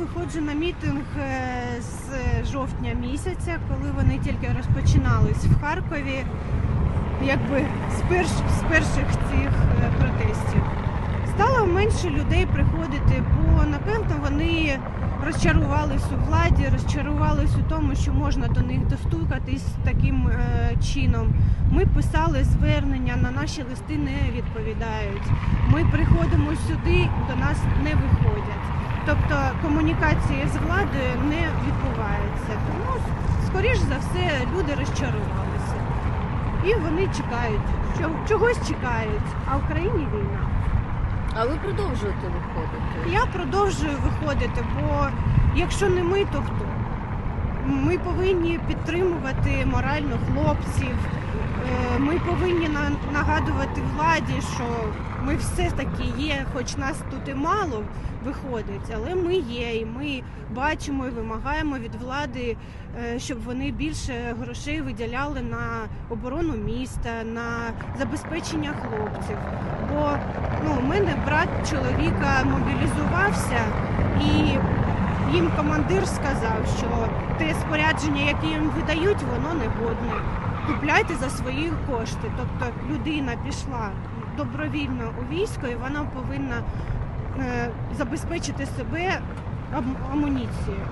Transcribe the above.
виходжу на мітинг е, з жовтня місяця, коли вони тільки розпочинались в Харкові, якби з, перш, з перших цих е, протестів. Стало менше людей приходити, бо напевно вони розчарувались у владі, розчарувались у тому, що можна до них достукатись таким е, чином. Ми писали звернення, на наші листи не відповідають. Ми приходимо сюди, до нас не виходять. Тобто комунікація з владою не відбувається. Тому, скоріш за все, люди розчарувалися. І вони чекають, чогось чекають, а в країні війна. А ви продовжуєте виходити? Я продовжую виходити, бо якщо не ми, то хто? Ми повинні підтримувати морально хлопців. Е, Ми повинні на- нагадувати владі, що ми все таки є, хоч нас тут і мало виходить, але ми є, і ми бачимо і вимагаємо від влади, е, щоб вони більше грошей виділяли на оборону міста, на забезпечення хлопців. Бо ну, у мене брат чоловіка мобілізувався і їм командир сказав, що те спорядження, яке їм видають, воно негодне. Купляйте за свої кошти. Тобто людина пішла добровільно у військо і вона повинна забезпечити себе ам- амуніцією.